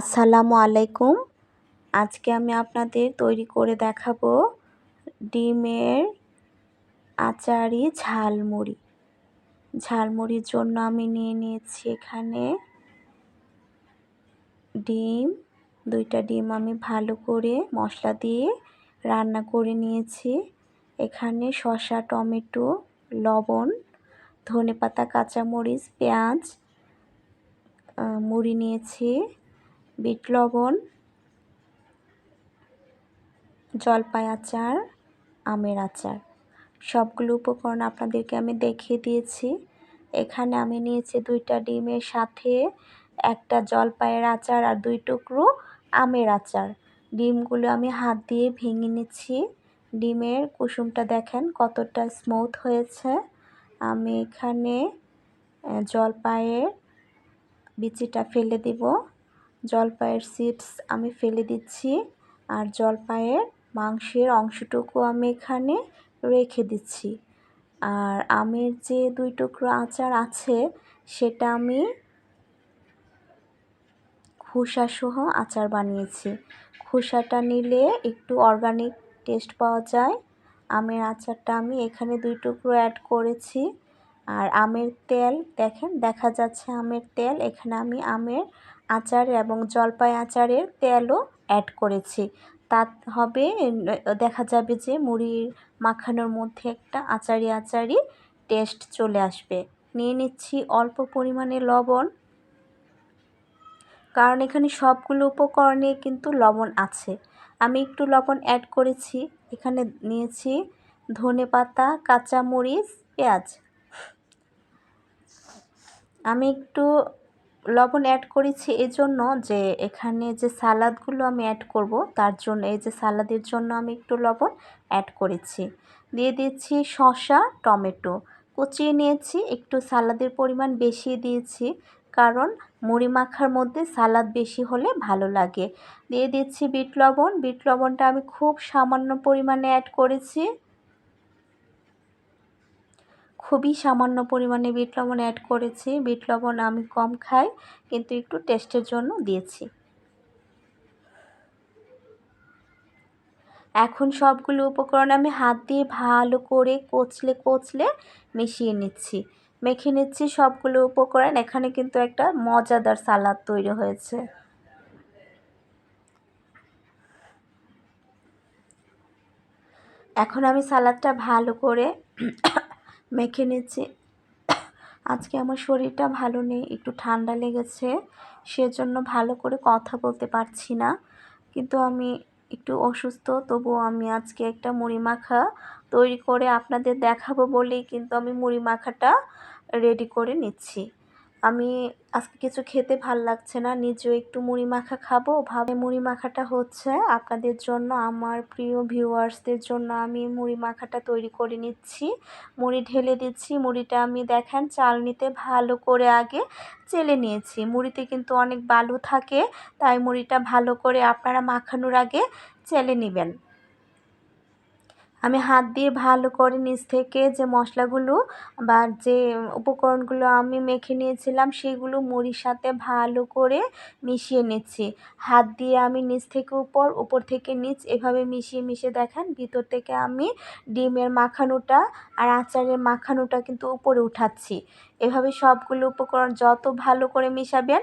আসসালামু আলাইকুম। আজকে আমি আপনাদের তৈরি করে দেখাবো ডিমের আচারি ঝালমুড়ি। ঝালমুড়ির জন্য আমি নিয়ে নিয়েছি এখানে ডিম। দুইটা ডিম আমি ভালো করে মশলা দিয়ে রান্না করে নিয়েছি। এখানে শসা, টমেটো, লবণ ধনে পাতা কাঁচামরিচ, পেঁয়াজ মুড়ি নিয়েছি। বিট লবণ, জলপাই আচার, আমের আচার। সবগুলো উপকরণ আপনাদেরকে আমি দেখিয়ে দিয়েছি। এখানে আমি নিয়েছি দুইটা ডিমের সাথে একটা জলপাইয়ের আচার আর দুই টুকরো আমের আচার। ডিমগুলো আমি হাত দিয়ে ভেঙে নিচ্ছি। ডিমের কুসুমটা দেখেন কতটা স্মুথ হয়েছে। আমি এখানে জলপাইয়ের বিচিটা ফেলে দিব। জলপাইয়ের সিডস আমি ফেলে দিচ্ছি আর জলপাইয়ের মাংসের অংশটুকু আমি এখানে রেখে দিচ্ছি। আর আমের যে দুই টুকরো আচার আছে, সেটা আমি খোসাসহ আচার বানিয়েছি। খোসাটা নিলে একটু অর্গানিক টেস্ট পাওয়া যায়। আমের আচারটা আমি এখানে দুই টুকরো অ্যাড করেছি। আর আমের তেল, দেখেন, দেখা যাচ্ছে আমের তেল। এখানে আমি আমের আচার এবং জলপাই আচারের তেলও অ্যাড করেছি। তা হবে, দেখা যাবে যে মুড়ির মাখানোর মধ্যে একটা আচারি আচারি টেস্ট চলে আসবে। নিয়ে নিচ্ছি অল্প পরিমাণে লবণ। কারণ এখানে সবগুলো উপকরণে কিন্তু লবণ আছে। আমি একটু লবণ অ্যাড করেছি। এখানে নিয়েছি ধনে পাতা, কাঁচামরিচ, পেঁয়াজ। আমি একটু লবণ অ্যাড করেছি এজন্য যে এখানে যে সালাদগুলো আমি অ্যাড করব, তার জন্য এই যে সালাদের জন্য আমি একটু লবণ অ্যাড করেছি। দিয়ে দিচ্ছি শসা, টমেটো। কুচিয়ে নিয়েছি, একটু সালাদের পরিমাণ বেশি দিয়েছি, কারণ মুড়ি মাখার মধ্যে সালাদ বেশি হলে ভালো লাগে। দিয়ে দিচ্ছি বিট লবণ, বিট লবণটা আমি খুব সামান্য পরিমাণে অ্যাড করেছি। খুবই সামান্য পরিমাণে বিট লবণ অ্যাড করেছি। বিট লবণ আমি কম খাই, কিন্তু একটু টেস্টের জন্য দিয়েছি। এখন সবগুলো উপকরণ আমি হাত দিয়ে ভালো করে কচলে কচলে মিশিয়ে নিচ্ছি। মেখে নিচ্ছি সবগুলো উপকরণ। এখানে কিন্তু একটা মজাদার সালাদ তৈরি হয়েছে। এখন আমি সালাদটা ভালো করে মেখে নিচ্ছি। আজকে আমার শরীরটা ভালো নেই, একটু ঠান্ডা লেগেছে, সেজন্য ভালো করে কথা বলতে পারছি না। কিন্তু আমি একটু অসুস্থ তবুও আমি আজকে একটা মুড়ি মাখা তৈরি করে আপনাদের দেখাবো বলেই কিন্তু আমি মুড়ি মাখাটা রেডি করে নিচ্ছি। আমি আজকে কিছু খেতে ভালো লাগছে না, নিজেও একটু মুড়ি মাখা খাব। ভাবে মুড়ি মাখাটা হচ্ছে আপনাদের জন্য, আমার প্রিয় ভিউয়ার্সদের জন্য আমি মুড়ি মাখাটা তৈরি করে নিচ্ছি। মুড়ি ঢেলে দিচ্ছি, মুড়িটা আমি দেখেন চালনিতে ভালো করে আগে চেলে নিয়েছি। মুড়িতে কিন্তু অনেক বালু থাকে, তাই মুড়িটা ভালো করে আপনারা মাখানোর আগে চেলে নেবেন। আমি হাত দিয়ে ভালো করে নিচ থেকে যে মশলাগুলো বা যে উপকরণগুলো আমি মেখে নিয়েছিলাম, সেগুলো মুড়ির সাথে ভালো করে মিশিয়ে নিচ্ছি। হাত দিয়ে আমি নিচ থেকে উপর উপর থেকে নিচ এভাবে মিশিয়ে মিশিয়ে দেখেন ভিতর থেকে আমি ডিমের মাখানোটা আর আচারের মাখানোটা কিন্তু উপরে উঠাচ্ছি। এভাবে সবগুলো উপকরণ যত ভালো করে মিশাবেন